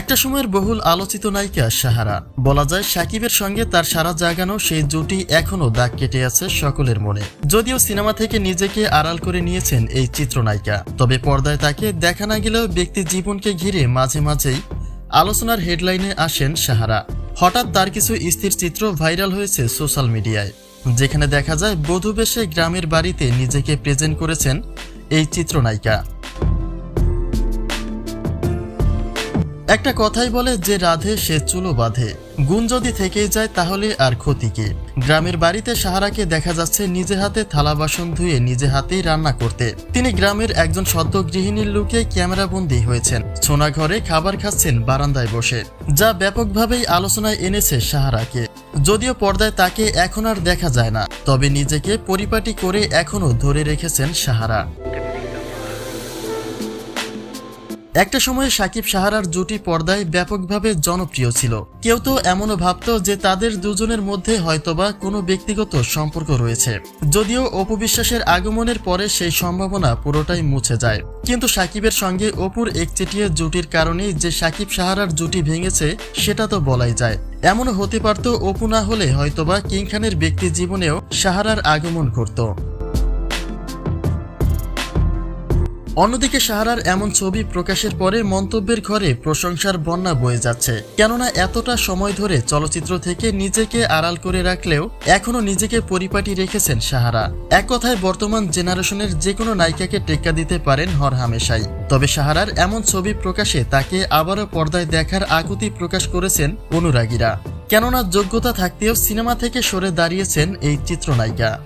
একটা সময়ের বহুল আলোচিত নায়িকা সাহারা। বলা যায়, সাকিবের সঙ্গে তার সারা জাগানো সেই জুটি এখনও দাগ কেটে আছে সকলের মনে। যদিও সিনেমা থেকে নিজেকে আড়াল করে নিয়েছেন এই চিত্রনায়িকা। তবে পর্দায় তাকে দেখা না গেলেও ব্যক্তি জীবনকে ঘিরে মাঝে মাঝেই আলোচনার হেডলাইনে আসেন সাহারা। হঠাৎ তার কিছু স্থির চিত্র ভাইরাল হয়েছে সোশ্যাল মিডিয়ায়, যেখানে দেখা যায়, বধূ বেশে গ্রামের বাড়িতে নিজেকে প্রেজেন্ট করেছেন এই চিত্রনায়িকা। একটা কথাই বলে যে রাধে, সে চুলো বাঁধে। গুণ যদি থেকেই যায়, তাহলে আর ক্ষতি কি? গ্রামের বাড়িতে সাহারাকে দেখা যাচ্ছে নিজে হাতে থালা বাসন ধুয়ে নিজে হাতেই রান্না করতে। তিনি গ্রামের একজন সদ্য গৃহিণীর লুকে ক্যামেরাবন্দি হয়েছেন। সোনা ঘরে খাবার খাচ্ছেন বারান্দায় বসে। যা ব্যাপকভাবেই আলোচনায় এনেছে সাহারাকে। যদিও পর্দায় তাকে এখন আর দেখা যায় না, তবে নিজেকে পরিপাটি করে এখনও ধরে রেখেছেন সাহারা। একটা সময়ে সাকিব সাহারার জুটি পর্দায় ব্যাপকভাবে জনপ্রিয় ছিল। কেউ তো এমনও ভাবত যে তাদের দুজনের মধ্যে হয়তোবা কোনো ব্যক্তিগত সম্পর্ক রয়েছে। যদিও অপবিশ্বাসের আগমনের পরে সেই সম্ভাবনা পুরোটাই মুছে যায়। কিন্তু সাকিবের সঙ্গে অপুর একচেটিয়া জুটির কারণেই যে সাকিব সাহারার জুটি ভেঙেছে, সেটা তো বলাই যায়। এমনও হতে পারত অপু না হলে হয়তোবা কিং খানের ব্যক্তি জীবনেও সাহারার আগমন ঘটত। অন্যদিকে সাহারার এমন ছবি প্রকাশের পরে মন্তব্যের ঘরে প্রশংসার বন্যা বয়ে যাচ্ছে। কেননা এতটা সময় ধরে চলচ্চিত্র থেকে নিজেকে আড়াল করে রাখলেও এখনও নিজেকে পরিপাটি রেখেছেন সাহারা। এক কথায় বর্তমান জেনারেশনের যে কোনো নায়িকাকে টেক্কা দিতে পারেন হরহামেশাই তবে সাহারার এমন ছবি প্রকাশে তাকে আবারও পর্দায় দেখার আকুতি প্রকাশ করেছেন অনুরাগীরা। কেননা যোগ্যতা থাকতেও সিনেমা থেকে সরে দাঁড়িয়েছেন এই চিত্রনায়িকা।